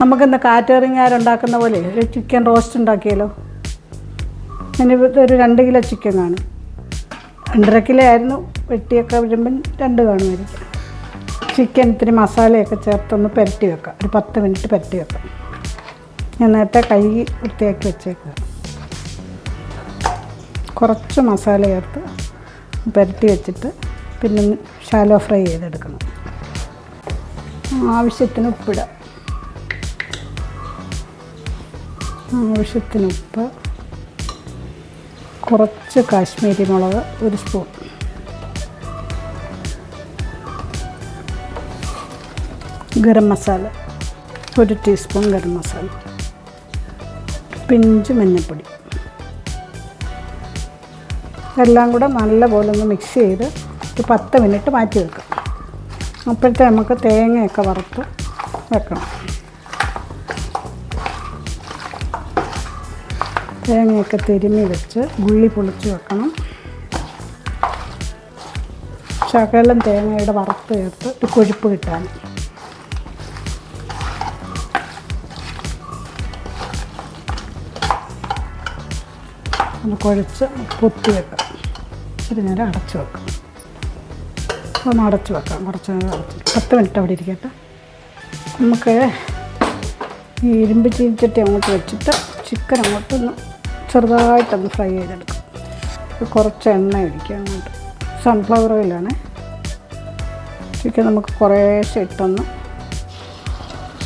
നമുക്കിന്ന് കാറ്ററിങ്ങാരുണ്ടാക്കുന്ന പോലെ ഒരു ചിക്കൻ റോസ്റ്റ് ഉണ്ടാക്കിയാലോ? അതിന് ഒരു രണ്ട് കിലോ ചിക്കൻ കാണും. രണ്ടര കിലോ ആയിരുന്നു. വെട്ടിയൊക്കെ വരുമ്പം രണ്ട് കാണുമായിരിക്കും. ചിക്കൻ ഇത്തിരി മസാലയൊക്കെ ചേർത്തൊന്ന് പുരട്ടി വെക്കാം. ഒരു പത്ത് മിനിറ്റ് പുരട്ടി വെക്കാം. ഞാൻ നേരത്തെ കൈ വൃത്തിയാക്കി വെച്ചേക്കാം. കുറച്ച് മസാല ചേർത്ത് പുരട്ടി വെച്ചിട്ട് പിന്നെ ഷാലോ ഫ്രൈ ചെയ്തെടുക്കണം. ആവശ്യത്തിന് ഉപ്പിടുക ആവശ്യത്തിന് ഉപ്പ് കുറച്ച് കാശ്മീരി മുളക് ഒരു സ്പൂൺ. ഗരം മസാല ഒരു ടീസ്പൂൺ ഗരം മസാല. പിഞ്ച് മഞ്ഞൾപ്പൊടി. എല്ലാം കൂടെ നല്ലപോലെ ഒന്ന് മിക്സ് ചെയ്ത് ഒരു പത്ത് മിനിറ്റ് മാറ്റി വെക്കാം. അപ്പോഴത്തെ നമുക്ക് തേങ്ങയൊക്കെ വറുത്ത് വെക്കണം. തേങ്ങയൊക്കെ തിരുമ്മി വെച്ച് ഉള്ളി പൊളിച്ച് വെക്കണം. ശകലം തേങ്ങയുടെ വറുത്ത് ചേർത്ത് ഒരു കൊഴുപ്പ് കിട്ടാൻ. ഒന്ന് കുഴച്ച് പൊത്തി വെക്കാം. ഇച്ചിരി നേരം അടച്ചു വെക്കാം. ഒന്ന് അടച്ചു വെക്കാം. കുറച്ച് നേരം അടച്ചു പത്ത് മിനിറ്റ് അവിടെ ഇരിക്കട്ടെ. നമുക്ക് ഈ ഇരുമ്പ് ചീനച്ചട്ടി അങ്ങോട്ട് വെച്ചിട്ട് ചിക്കൻ അങ്ങോട്ടൊന്ന് ചെറുതായിട്ടൊന്ന് ഫ്രൈ ചെയ്തെടുക്കും. കുറച്ച് എണ്ണ ഒഴിക്കുക അങ്ങോട്ട്. സൺഫ്ലവർ ഓയിലാണ് ചിക്കൻ നമുക്ക് കുറേശ്ശെ ഇട്ടൊന്ന്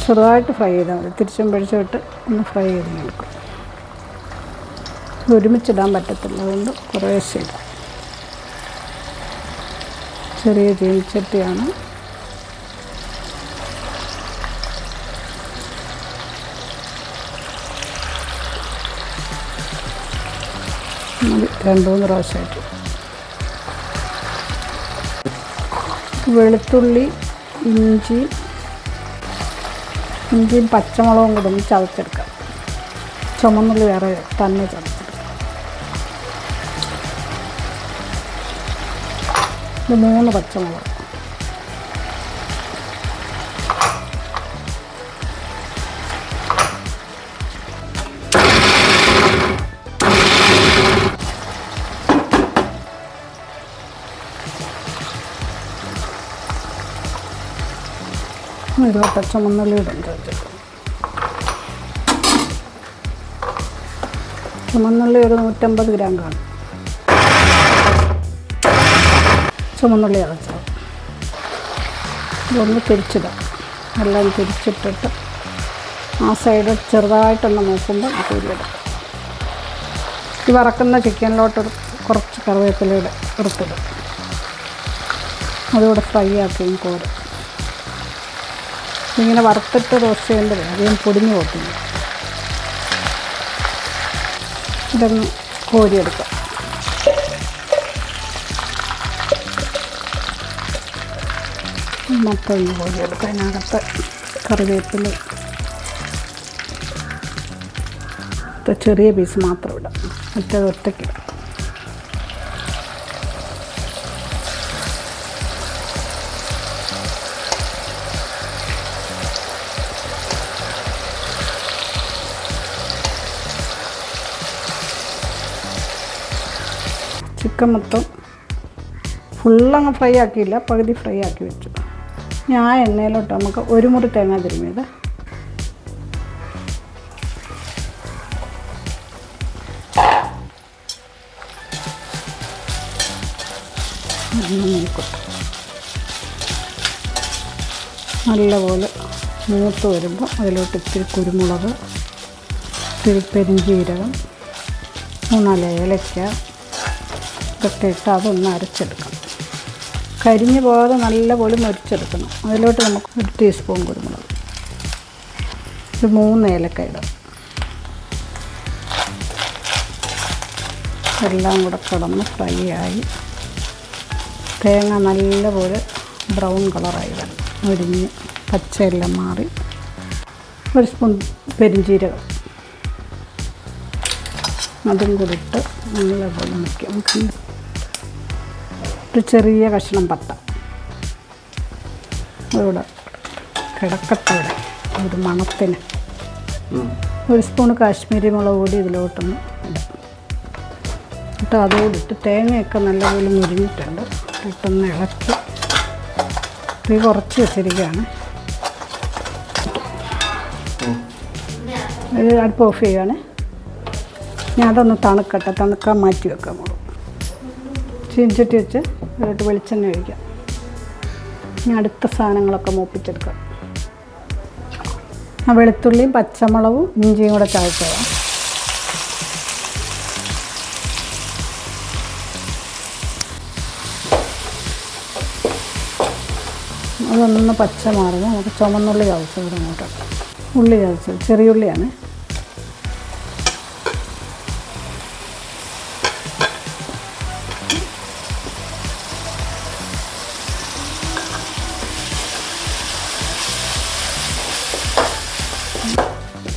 ചെറുതായിട്ട് ഫ്രൈ ചെയ്താൽ മതി. തിരിച്ചും പിടിച്ചും ഇട്ട് ഒന്ന് ഫ്രൈ ചെയ്ത് എടുക്കും ഒരുമിച്ചിടാൻ പറ്റത്തില്ല. അതുകൊണ്ട് കുറേശ്ശെ ഇടാം. ചെറിയ ചീനിച്ചട്ടിയാണ്. രണ്ട് മൂന്ന് പ്രാവശ്യമായിട്ട്. വെളുത്തുള്ളി ഇഞ്ചി ഇഞ്ചിയും പച്ചമുളകും കൂടെ ഒന്ന് ചതച്ചെടുക്കാം. ചുമന്നുള്ളി വേറെ തന്നെ ചതച്ചെടുക്കാം. മൂന്ന് പച്ചമുളക്. ഒരു ചുമന്നുള്ളി ഒരു നൂറ്റമ്പത് ഗ്രാം കാണും. ചുമന്നുള്ളി അടച്ചത് ഇതൊന്ന് തിരിച്ചിടാം എല്ലാം തിരിച്ചിട്ടിട്ട് ആ സൈഡ് ചെറുതായിട്ടൊന്ന് നോക്കുമ്പോൾ കൂരിയിടാം ഈ വറക്കുന്ന ചിക്കനിലോട്ട് കുറച്ച് കറിവേപ്പിലയുടെ എടുത്തിടും അതുകൂടെ ഫ്രൈ ആക്കുകയും കോരും ഇങ്ങനെ വറുത്തിട്ട് റോസ്റ്റ് ചെയ്യേണ്ടത് അധികം പൊടിഞ്ഞു പോകത്തില്ല ഇതൊന്ന് കോരിയെടുക്കാം. മൊത്തം ഒന്ന് കോരിയെടുക്കാം. അതിനകത്ത് കറിവേപ്പില ചെറിയ പീസ് മാത്രം ഇടാം. മറ്റേത് ഒറ്റയ്ക്ക് ചിക്കൻ മൊത്തം ഫുള്ളങ്ങ് ഫ്രൈ ആക്കിയില്ല പകുതി ഫ്രൈ ആക്കി വെച്ചു. ഞാൻ എണ്ണയിലോട്ട് നമുക്ക് ഒരു മുറി തേങ്ങ തിരുമിയത്. നല്ലപോലെ മൂത്ത് വരുമ്പോൾ അതിലോട്ട് ഇത്തിരി കുരുമുളക് ഇത്തിരി പെരിഞ്ചീരകം മൂന്നാൽ ഏലക്ക ഇതൊക്കെ ഇട്ട് അതൊന്ന് അരച്ചെടുക്കണം. കരിഞ്ഞു പോകാതെ നല്ലപോലെ മുരിച്ചെടുക്കണം. അതിലോട്ട് നമുക്ക് ഒരു ടീസ്പൂൺ കുരുമുളക്. ഒരു മൂന്ന് ഏലക്ക ഇടാം. എല്ലാം കൂടെ കിടന്ന് ഫ്രൈ ആയി. തേങ്ങ നല്ലപോലെ ബ്രൗൺ കളറായി വരണം. മുരിഞ്ഞ് പച്ചയെല്ലാം മാറി. ഒരു സ്പൂൺ പെരിഞ്ചീരകം. അതും കൂടി ഇട്ട് നല്ലപോലെ മുക്കി. നമുക്ക് ഒരു ചെറിയ കഷ്ണം പട്ട. അതുകൂടെ കിടക്കത്തോടെ ഒരു മണത്തിന്. ഒരു സ്പൂൺ കാശ്മീരി മുളക് പൊടി ഇതിലോട്ടൊന്ന് ഇടാം. എന്നിട്ട് അതുകൂടി തേങ്ങയൊക്കെ നല്ലപോലെ മുരിഞ്ഞിട്ടുണ്ട്. ഇട്ടൊന്ന് ഇളക്കി. തീ കുറച്ച് വെച്ചിരിക്കുകയാണ്. അടുപ്പ് ഓഫ് ചെയ്യുകയാണ് ഞാൻ അതൊന്ന് തണുക്കട്ടെ. തണുക്കാൻ മാറ്റി വെക്കാം ചീഞ്ചട്ടി വെച്ച് അതിലോട്ട് വെളിച്ചെണ്ണ ഒഴിക്കാം. ഇനി അടുത്ത സാധനങ്ങളൊക്കെ മൂപ്പിച്ചെടുക്കാം ആ വെളുത്തുള്ളിയും പച്ചമുളകും ഇഞ്ചിയും കൂടെ ചായച്ചോളാം അതൊന്ന് പച്ച മാറുന്നു. നമുക്ക് ചുമന്നുള്ളി ചതച്ചത് ഇവിടെ അങ്ങോട്ട്. ഉള്ളി ചതച്ചത് ചെറിയ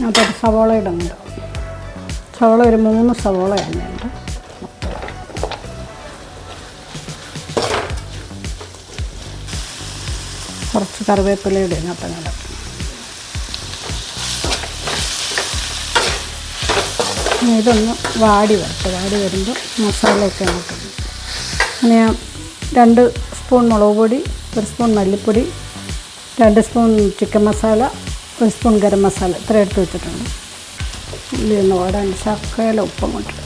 അതൊരു സവോള ഇടുന്നുണ്ട്. സവോള ഒരു മൂന്ന് സവോള തന്നെയുണ്ട് കുറച്ച് കറിവേപ്പില ഇടും ഇതിനകത്തങ്ങോട്ട് ഇനി ഇതൊന്ന് വാടി വരട്ടെ. വാടി വരുമ്പോൾ മസാലയൊക്കെ അങ്ങോട്ട്. അങ്ങനെ ഞാൻ രണ്ട് സ്പൂൺ മുളക് പൊടി ഒരു സ്പൂൺ മല്ലിപ്പൊടി രണ്ട് സ്പൂൺ ചിക്കൻ മസാല ഒരു സ്പൂൺ ഗരം മസാല ഇത്ര എടുത്ത് വെച്ചിട്ടുണ്ട്. ഉള്ളി ഒന്ന് വാടാൻ ശക്കയില ഉപ്പും കൊണ്ടിട്ട്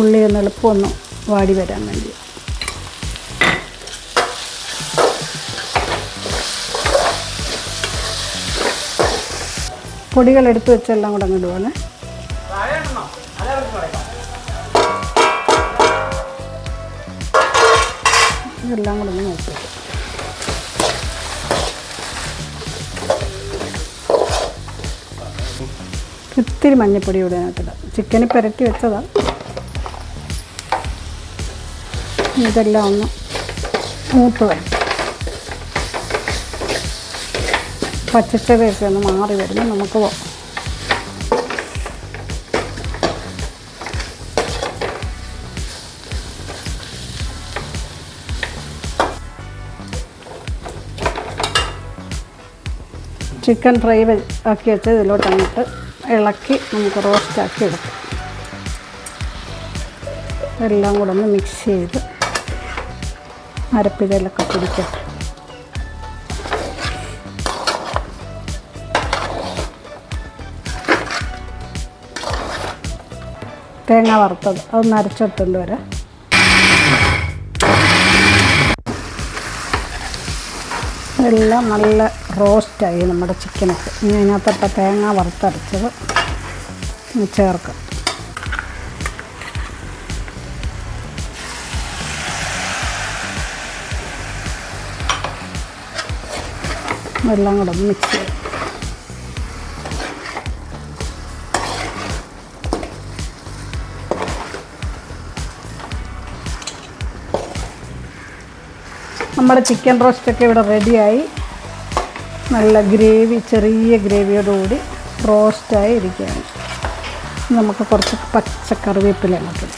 ഉള്ളി ഒന്ന് എളുപ്പമൊന്ന് വാടി വരാൻ വേണ്ടി. പൊടികൾ എടുത്ത് വെച്ചെല്ലാം കൂടെ അങ്ങോട്ട് ഇടുവാണ്. ഇതെല്ലാം കൂടെ ഒന്ന് നോക്കി. ഇത്തിരി മഞ്ഞപ്പൊടി ഇവിടെ അതിനകത്തിടാം. ചിക്കന് പുരട്ടി വെച്ചതാണ് ഇതെല്ലാം ഒന്ന് മൂത്ത് വരും. പച്ചച്ചവയൊക്കെ ഒന്ന് മാറി വരുമ്പോൾ നമുക്ക് പോകാം ചിക്കൻ ഫ്രൈ ആക്കി വെച്ച് ഇതിലോട്ട് അങ്ങോട്ട് ഇളക്കി നമുക്ക് റോസ്റ്റാക്കി എടുക്കാം. എല്ലാം കൂടെ ഒന്ന് മിക്സ് ചെയ്ത് അരപ്പിഴയിലൊക്കെ പിടിക്കട്ടെ തേങ്ങ വറുത്തത് അതൊന്ന് അരച്ചെടുത്തുകൊണ്ട് വരാം. എല്ലാം നല്ല റോസ്റ്റായി നമ്മുടെ ചിക്കനൊക്കെ. ഇനി അതിനകത്തിട്ട തേങ്ങ വറുത്തരച്ചത് ചേർക്കാം. എല്ലാം കൂടെ മിക്സ് ചെയ്യാം നമ്മുടെ ചിക്കൻ റോസ്റ്റൊക്കെ ഇവിടെ റെഡിയായി നല്ല ഗ്രേവി ചെറിയ ഗ്രേവിയോടുകൂടി റോസ്റ്റായി ഇരിക്കുകയാണ്. നമുക്ക് കുറച്ച് പച്ച കറിവേപ്പില ഇളക്കി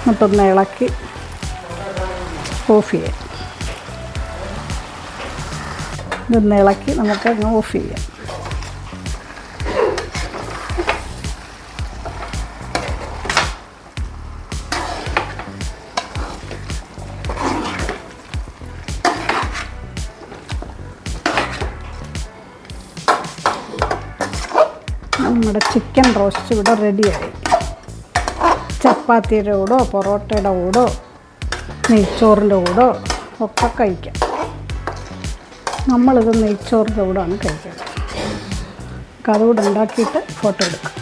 എന്നിട്ടൊന്ന് ഇളക്കി ഓഫ് ചെയ്യാം. ഇതൊന്ന് ഇളക്കി നമുക്ക് അങ്ങ് ഓഫ് ചെയ്യാം. നമ്മുടെ ചിക്കൻ റോസ്റ്റ് ഇവിടെ റെഡിയായി. ചപ്പാത്തിയുടെ കൂടോ പൊറോട്ടയുടെ കൂടോ നെയ്ച്ചോറിന്റെ കൂടോ ഒക്കെ കഴിക്കാം. നമ്മളിത് നെയ്ച്ചോറിന്റെ കൂടെയാണ് കഴിക്കുന്നത്. നമുക്ക് അതുകൂടെ ഉണ്ടാക്കിയിട്ട് ഫോട്ടോ എടുക്കാം.